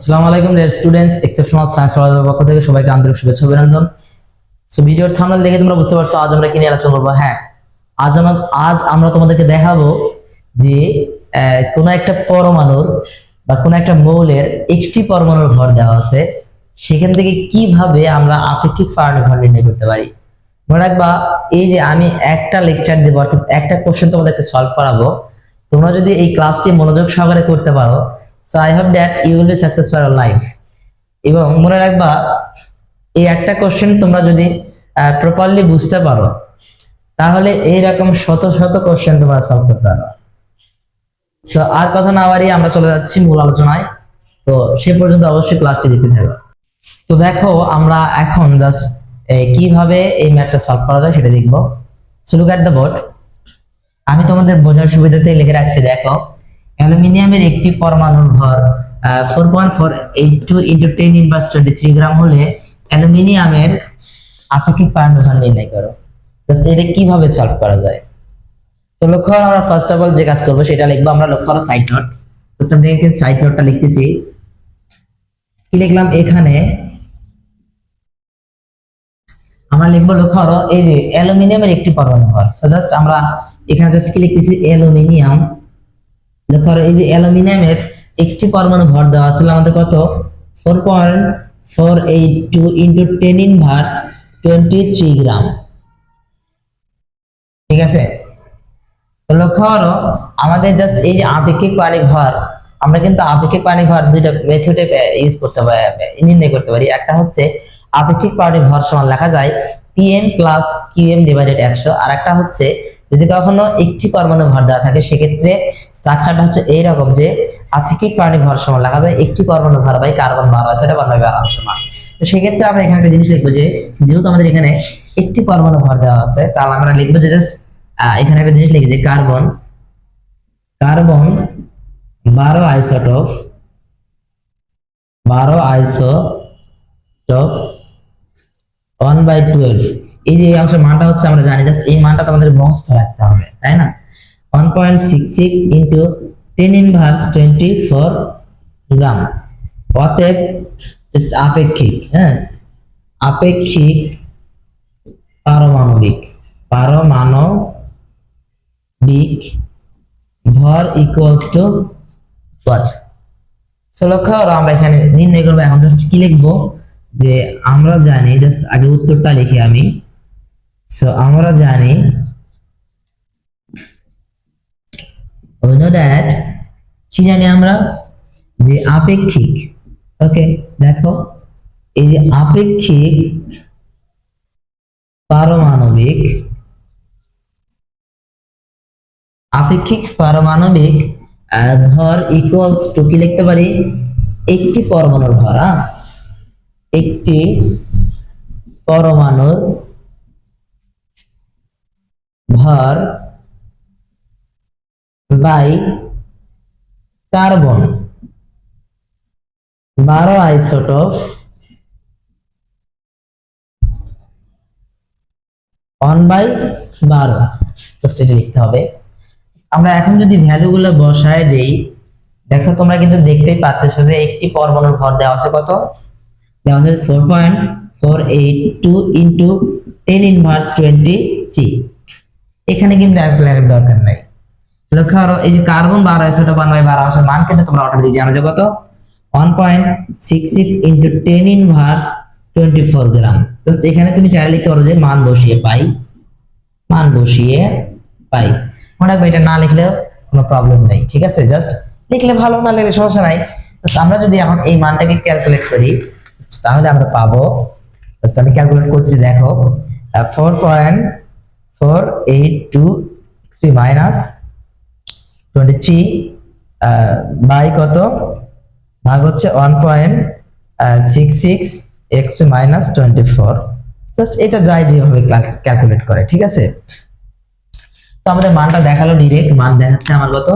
আসসালামু আলাইকুম dear students exceptional science কলেজের পক্ষ থেকে সবাইকে আন্তরিক শুভেচ্ছা, অভিনন্দন। সো ভিডিওর থাম্বনেল দেখে তোমরা বুঝতে পারছ, আজ আমরা কি নিয়ে আলোচনা করব? হ্যাঁ আজ আমরা আজ আমরা তোমাদেরকে দেখাবো যে কোনো একটা পরমাণুর বা কোন একটা মৌলের একটি পরমাণুর ভর দেওয়া আছে। সেখান থেকে কীভাবে আমরা আপেক্ষিক পারমাণবিক ভর নির্ণয় করতে পারি? মনে রাখবা, এই যে আমি একটা লেকচার দেবো, অর্থাৎ একটা কোশ্চেন তোমাদেরকে সলভ করাবো তোমরা যদি এই ক্লাসটি মনোযোগ সহকারে করতে পারো so I hope that you will be success for life এবং মনে রাখবা, এই একটা কোশ্চেন তোমরা যদি প্রপারলি বুঝতে পারো, তাহলে এইরকম শত শত কোশ্চেন তোমরা সলভ করতে পারো সো আর কথা না বাড়িয়ে আমরা চলে যাচ্ছি মূল আলোচনায়। তো সে পর্যন্ত অবশ্যই ক্লাসটি দিতে থাকবে তো দেখো, আমরা এখন জাস্ট কীভাবে এই ম্যাথটা সলভ করা যায় সেটা দেখব। So look at the board আমি তোমাদের বোঝার সুবিধাতে লিখে রাখছি, দেখো। অ্যালুমিনিয়ামের একটি পরমাণুর ভর four point four eight two into ten inverse twenty three gram হলে অ্যালুমিনিয়ামের আপেক্ষিক পারমাণবিক নির্ণয় করো। জাস্ট এটা কীভাবে সলভ করা যায়? তো লক্ষ্য আমরা ফার্স্ট অফ অল যে কাজ করব, সেটা লিখব। আমরা লক্ষ্য করো সাইড নোট জাস্ট আমরা সাইড নোটটা লিখতেছি। কি লিখলাম? এখানে আমরা লিখব লক্ষ্য করো, এই যে অ্যালুমিনিয়ামের একটি পরমাণু ভর সো জাস্ট আমরা এখানে জাস্ট কি লিখতেছি অ্যালুমিনিয়াম। লক্ষ্য করো, এই যে অ্যালুমিনিয়ামের একটি পরমাণু ভর দেওয়া ছিল আমাদের কত? Four point four inverse twenty three gram ঠিক আছে? তো লক্ষ্য করো, আমাদের জাস্ট এই যে আপেক্ষিক পানিক ভর, আমরা কিন্তু আপেক্ষিক পানিক ভর দুইটা মেথডে ইউজ করতে পারি, নির্ণয় করতে পারি। একটা হচ্ছে আপেক্ষিক পানিক ভর সমান লেখা যায় পিএম প্লাস কিউএম ডিভাইডেড একশো। আর একটা হচ্ছে, যদি কখনো একটি পরমাণু ভর দেওয়া থাকে, সেক্ষেত্রে স্ট্রাকচারটা হচ্ছে এইরকম যে আপেক্ষিক পানিক ভর সমান লেখা যায় একটি পরমাণু ভর বাই কার্বন বারো আছে, এটা বারো বারো সমান তো সেক্ষেত্রে আমরা এখানে একটা জিনিস লিখব যে, যেহেতু আমাদের এখানে একটি পরমাণু ভর দেওয়া আছে, তাহলে আমরা লিখব যে জাস্ট এখানে একটা জিনিস লিখি যে কার্বন কার্বন বারো আইসোটোপ বারো আইসোটোপ ওয়ান বাই টুয়েলভ এই যে এই অংশের মানটা হচ্ছে আমরা জানি জাস্ট এই মানটা তো আমাদের মুখস্থ রাখতে হবে, তাই না? One point six six into ten inverse twenty four gram অতএব জাস্ট আপেক্ষিক হ্যাঁ? আপেক্ষিক পারমাণবিক পারমাণবিক ভর ইকুয়ালস টু ওয়াট সো লক্ষ্য আমরা এখানে নির্ণয় করব, এখন জাস্ট কি লিখব? যে আমরা জানি জাস্ট আগে উত্তরটা লিখি আমি। সো আমরা জানি, we কি জানি আমরা? যে আপেক্ষিক ওকে দেখো, এই যে আপেক্ষিক পারমাণবিক আপেক্ষিক পারমাণবিক ভর ইকুয়ালস টু কি লিখতে পারি? একটি পরমাণুর ভর হ্যাঁ? একটি পরমাণুর ভর বাই কার্বন। বারো আইসোটোপ ওয়ান বাই বারো। জাস্ট এটা লিখতে হবে। আমরা এখন যদি ভ্যালু গুলো বসায় দেই, দেখো তোমরা কিন্তু দেখতেই পাচ্ছ যে একটি পরমাণুর ভর দেওয়া আছে কত? দেওয়া আছে four point four eight two into এখানে কিন্তু লেখার দরকার নাই। লক্ষ্য করো, এই যে কার্বন বারো আছে ওটা বাই বারো আছে মান কিন্তু তোমরা অটোমেটিক জানো যে কত? One point six six into ten inverse twenty four gram just এখানে তুমি চাইলে লিখতে পারো যে মান বসিয়ে পাই। মান বসিয়ে পাই। মনে রাখবে, এটা না লিখলেও কোনো প্রবলেম নেই, ঠিক আছে? জাস্ট লিখলে ভালো, না লিখলে সমস্যা নাই। আমরা যদি এখন এই মানটাকে ক্যালকুলেট করি তাহলে আমরা পাবো জাস্ট আমি ক্যালকুলেট করছি, দেখো four point four eight two EXP minus twenty three by কত? ভাগ হচ্ছে one point six six EXP minus twenty four just এটা যায় যেভাবে ক্যালকুলেট করে, ঠিক আছে? তো আমাদের মানটা দেখাল ডিরেক্ট মান দেখাচ্ছে আমার কত?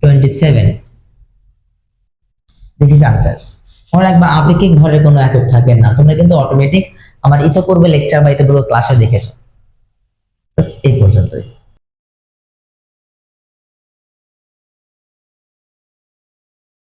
Twenty seven this is answer মনে রাখবা আপেক্ষিক ভরের কোনো একক থাকে না, তোমরা কিন্তু অটোমেটিক আমার ইতোপূর্বে লেকচার বা ইতোপূর্বে ক্লাসে দেখেছ। এই পর্যন্তই।